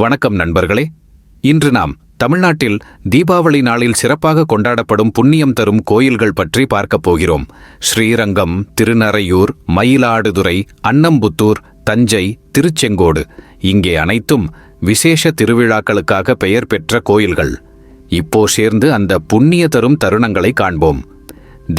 வணக்கம் நண்பர்களே. இன்று நாம் தமிழ்நாட்டில் தீபாவளி நாளில் சிறப்பாக கொண்டாடப்படும் புண்ணியம் தரும் கோயில்கள் பற்றி பார்க்கப் போகிறோம். ஸ்ரீரங்கம் திருநறையூர் மயிலாடுதுறை அன்னம்புத்தூர் தஞ்சை திருச்செங்கோடு இங்கே அனைத்தும் விசேஷ திருவிழாக்களுக்காக பெயர் பெற்ற கோயில்கள். இப்போ சேர்ந்து அந்த புண்ணிய தரும் தருணங்களை காண்போம்.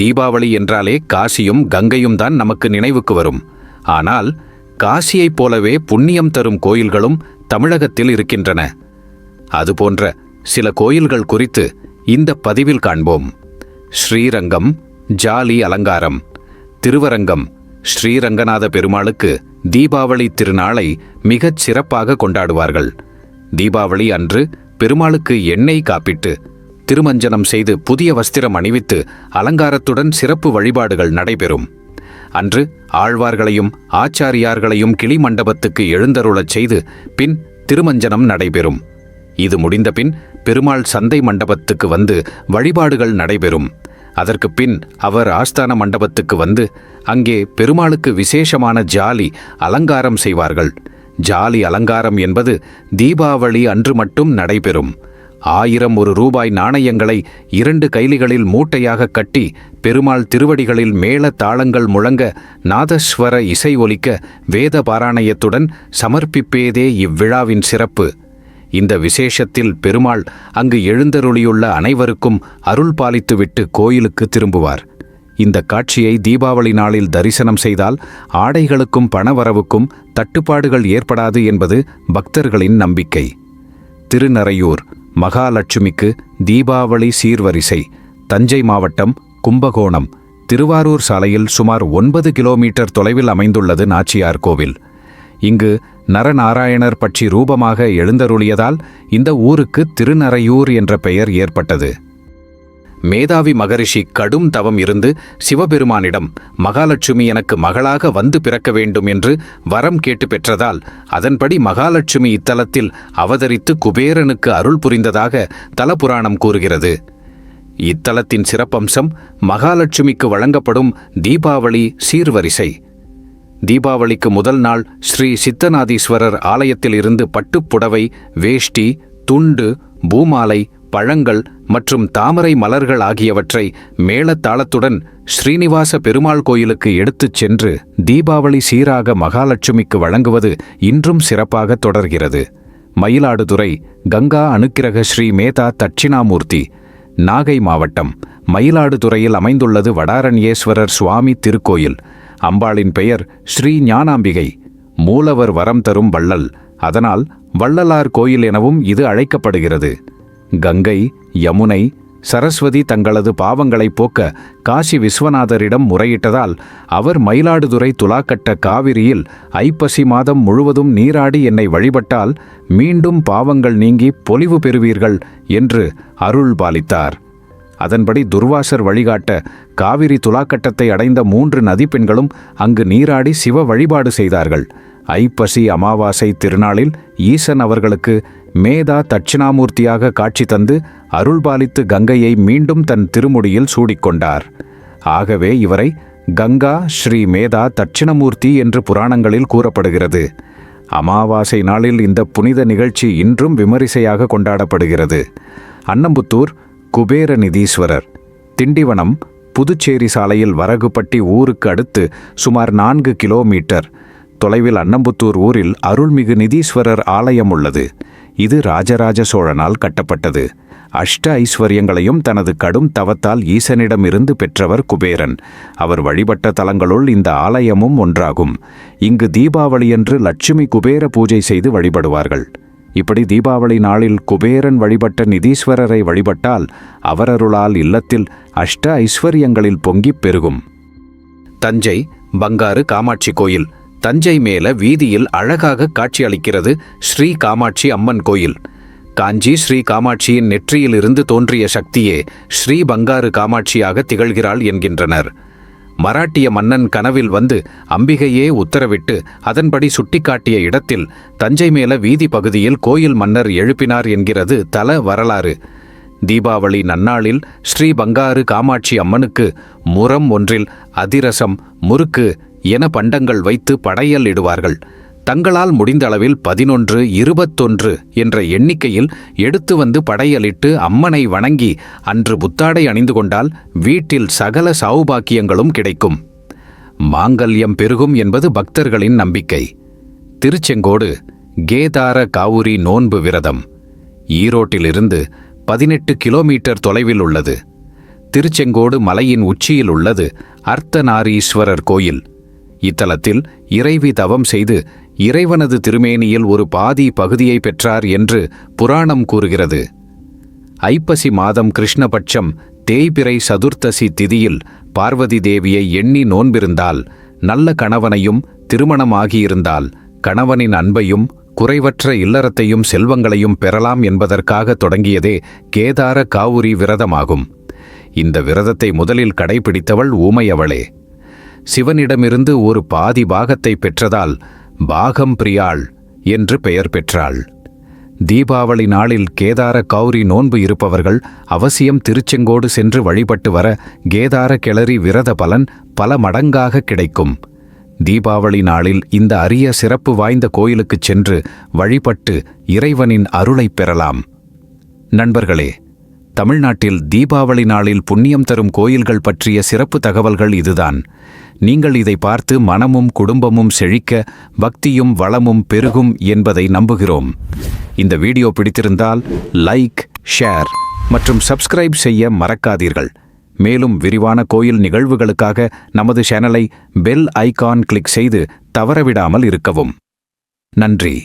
தீபாவளி என்றாலே காசியும் கங்கையும் தான் நமக்கு நினைவுக்கு வரும். ஆனால் காசியைப் போலவே புண்ணியம் தரும் கோயில்களும் தமிழகத்தில் இருக்கின்றன. அதுபோன்ற சில கோயில்கள் குறித்து இந்த பதிவில் காண்போம். ஸ்ரீரங்கம் ஜாலி அலங்காரம். திருவரங்கம் ஸ்ரீரங்கநாத பெருமாளுக்கு தீபாவளி திருநாளை மிகச் சிறப்பாக கொண்டாடுவார்கள். தீபாவளி அன்று பெருமாளுக்கு எண்ணெய் காப்பிட்டு திருமஞ்சனம் செய்து புதிய வஸ்திரம் அணிவித்து அலங்காரத்துடன் சிறப்பு வழிபாடுகள் நடைபெறும். அன்று ஆழ்வார்களையும் ஆச்சாரியார்களையும் கிளி மண்டபத்துக்கு எழுந்தருளச் செய்து பின் திருமஞ்சனம் நடைபெறும். இது முடிந்தபின் பெருமாள் சந்தை மண்டபத்துக்கு வந்து வழிபாடுகள் நடைபெறும். அதற்கு பின் அவர் ஆஸ்தான மண்டபத்துக்கு வந்து அங்கே பெருமாளுக்கு விசேஷமான ஜாலி அலங்காரம் செய்வார்கள். ஜாலி அலங்காரம் என்பது தீபாவளி அன்று மட்டும் நடைபெறும். ஆயிரம் ஒரு ரூபாய் நாணயங்களை இரண்டு கைலிகளில் மூட்டையாக கட்டி பெருமாள் திருவடிகளில் மேள தாளங்கள் முழங்க நாதஸ்வர இசை ஒலிக்க வேத பாராயணத்துடன் சமர்ப்பிப்பேதே இவ்விழாவின் சிறப்பு. இந்த விசேஷத்தில் பெருமாள் அங்கு எழுந்தருளியுள்ள அனைவருக்கும் அருள் பாலித்துவிட்டு கோயிலுக்கு திரும்புவார். இந்த காட்சியை தீபாவளி நாளில் தரிசனம் செய்தால் ஆடைகளுக்கும் பணவரவுக்கும் தட்டுப்பாடுகள் ஏற்படாது என்பது பக்தர்களின் நம்பிக்கை. திருநறையூர் மகாலட்சுமிக்கு தீபாவளி சீர்வரிசை தஞ்சை மாவட்டம் கும்பகோணம் திருவாரூர் சாலையில் சுமார் ஒன்பது கிலோமீட்டர் தொலைவில் அமைந்துள்ளது நாச்சியார் கோவில். இங்கு நரநாராயணர் பட்சி ரூபமாக எழுந்தருளியதால் இந்த ஊருக்கு திருநறையூர் என்ற பெயர் ஏற்பட்டது. மேதாவி மகரிஷி கடும் தவம் இருந்து சிவபெருமானிடம் மகாலட்சுமி எனக்கு மகளாக வந்து பிறக்க வேண்டும் என்று வரம் கேட்டு பெற்றதால் அதன்படி மகாலட்சுமி இத்தலத்தில் அவதரித்து குபேரனுக்கு அருள் புரிந்ததாக தலபுராணம் கூறுகிறது. இத்தலத்தின் சிறப்பம்சம் மகாலட்சுமிக்கு வழங்கப்படும் தீபாவளி சீர்வரிசை. தீபாவளிக்கு முதல் நாள் ஸ்ரீ சித்தநாதீஸ்வரர் ஆலயத்தில் இருந்து பட்டுப்புடவை வேஷ்டி துண்டு பூமாலை பழங்கள் மற்றும் தாமரை மலர்கள் ஆகியவற்றை மேளத்தாளத்துடன் ஸ்ரீனிவாச பெருமாள் கோயிலுக்கு எடுத்துச் சென்று தீபாவளி சீராக மகாலட்சுமிக்கு வழங்குவது இன்றும் சிறப்பாக தொடர்கிறது. மயிலாடுதுறை கங்கா அனுக்கிரக ஸ்ரீ மேதா தட்சிணாமூர்த்தி நாகை மாவட்டம் மயிலாடுதுறையில் அமைந்துள்ளது வடாரண்யேஸ்வரர் சுவாமி திருக்கோயில். அம்பாளின் பெயர் ஸ்ரீ ஞானாம்பிகை. மூலவர் வரம் தரும் வள்ளல். அதனால் வள்ளலார் கோயில் எனவும் இது அழைக்கப்படுகிறது. கங்கை யமுனை சரஸ்வதி தங்களது பாவங்களை போக்க காசி விஸ்வநாதரிடம் முறையிட்டதால் அவர் மயிலாடுதுறை துலாக்கட்ட காவிரியில் ஐப்பசி மாதம் முழுவதும் நீராடி என்னை வழிபட்டால் மீண்டும் பாவங்கள் நீங்கி பொலிவு பெறுவீர்கள் என்று அருள் பாலித்தார். அதன்படி துர்வாசர் வழிகாட்ட காவிரி துலாக்கட்டத்தை அடைந்த மூன்று நதிப்பெண்களும் அங்கு நீராடி சிவ வழிபாடு செய்தார்கள். ஐப்பசி அமாவாசை திருநாளில் ஈசன் அவர்களுக்கு மேதா தட்சிணாமூர்த்தியாக காட்சி தந்து அருள்பாலித்து கங்கையை மீண்டும் தன் திருமுடியில் சூடிக்கொண்டார். ஆகவே இவரை கங்கா ஸ்ரீ மேதா தட்சிணமூர்த்தி என்று புராணங்களில் கூறப்படுகிறது. அமாவாசை நாளில் இந்த புனித நிகழ்ச்சி இன்றும் விமரிசையாக கொண்டாடப்படுகிறது. அன்னம்புத்தூர் குபேர நிதீஸ்வரர். திண்டிவனம் புதுச்சேரி சாலையில் வரகுப்பட்டி ஊருக்கு அடுத்து சுமார் நான்கு கிலோமீட்டர். தொலைவில் அன்னம்புத்தூர் ஊரில் அருள்மிகு நிதீஸ்வரர் ஆலயம் உள்ளது. இது ராஜராஜ சோழனால் கட்டப்பட்டது. அஷ்ட ஐஸ்வர்யங்களையும் தனது கடும் தவத்தால் ஈசனிடமிருந்து பெற்றவர் குபேரன். அவர் வழிபட்ட தலங்களுள் இந்த ஆலயமும் ஒன்றாகும். இங்கு தீபாவளியன்று லட்சுமி குபேர பூஜை செய்து வழிபடுவார்கள். இப்படி தீபாவளி நாளில் குபேரன் வழிபட்ட நிதீஸ்வரரை வழிபட்டால் அவரருளால் இல்லத்தில் அஷ்ட ஐஸ்வர்யங்களில் பொங்கிப் பெருகும். தஞ்சை பங்காரு காமாட்சி கோயில். தஞ்சை மேல வீதியில் அழகாக காட்சியளிக்கிறது ஸ்ரீ காமாட்சி அம்மன் கோயில். காஞ்சி ஸ்ரீ காமாட்சியின் நெற்றியிலிருந்து தோன்றிய சக்தியே ஸ்ரீ பங்காறு காமாட்சியாக திகழ்கிறாள் என்கின்றனர். மராட்டிய மன்னன் கனவில் வந்து அம்பிகையே உத்தரவிட்டு அதன்படி சுட்டிக்காட்டிய இடத்தில் தஞ்சை மேல வீதி பகுதியில் கோயில் மன்னர் எழுப்பினார் என்கிறது தல வரலாறு. தீபாவளி நன்னாளில் ஸ்ரீ பங்காறு காமாட்சி அம்மனுக்கு முரம் ஒன்றில் அதிரசம் முறுக்கு என பண்டங்கள் வைத்து படையல் இடுவார்கள். தங்களால் முடிந்த அளவில் பதினொன்று இருபத்தொன்று என்ற எண்ணிக்கையில் எடுத்து வந்து படையலிட்டு அம்மனை வணங்கி அன்று புத்தாடை அணிந்து கொண்டால் வீட்டில் சகல சௌபாக்கியங்களும் கிடைக்கும். மாங்கல்யம் பெருகும் என்பது பக்தர்களின் நம்பிக்கை. திருச்செங்கோடு கேதார காவுரி நோன்பு விரதம். ஈரோட்டிலிருந்து பதினெட்டு கிலோமீட்டர் தொலைவில் உள்ளது. திருச்செங்கோடு மலையின் உச்சியில் உள்ளது அர்த்தநாரீஸ்வரர் கோயில். இத்தலத்தில் இறைவி தவம் செய்து இறைவனது திருமேனியில் ஒரு பாதி பகுதியை பெற்றார் என்று புராணம் கூறுகிறது. ஐப்பசி மாதம் கிருஷ்ணபட்சம் தேய்பிறை சதுர்த்தசி திதியில் பார்வதி தேவியை எண்ணி நோன்பிருந்தால் நல்ல கணவனையும் திருமணமாகியிருந்தால் கணவனின் அன்பையும் குறைவற்ற இல்லறத்தையும் செல்வங்களையும் பெறலாம் என்பதற்காக தொடங்கியதே கேதார காவுரி விரதமாகும். இந்த விரதத்தை முதலில் கடைபிடித்தவள் ஊமையவளே. சிவனிடமிருந்து ஒரு பாதி பாகத்தை பெற்றதால் பாகம் பிரியாள் என்று பெயர் பெற்றாள். தீபாவளி நாளில் கேதார கௌரி நோன்பு இருப்பவர்கள் அவசியம் திருச்செங்கோடு சென்று வழிபட்டு வர கேதார கிளறி விரத பலன் பல மடங்காக கிடைக்கும். தீபாவளி நாளில் இந்த அரிய சிறப்பு வாய்ந்த கோயிலுக்குச் சென்று வழிபட்டு இறைவனின் அருளைப் பெறலாம். நண்பர்களே தமிழ்நாட்டில் தீபாவளி நாளில் புண்ணியம் தரும் கோயில்கள் பற்றிய சிறப்பு தகவல்கள் இதுதான். நீங்கள் இதை பார்த்து மனமும் குடும்பமும் செழிக்க பக்தியும் வளமும் பெருகும் என்பதை நம்புகிறோம். இந்த வீடியோ பிடித்திருந்தால் லைக் ஷேர் மற்றும் சப்ஸ்கிரைப் செய்ய மறக்காதீர்கள். மேலும் விரிவான கோயில் நிகழ்வுகளுக்காக நமது சேனலை பெல் ஐகான் கிளிக் செய்து தவறவிடாமல் இருக்கவும். நன்றி.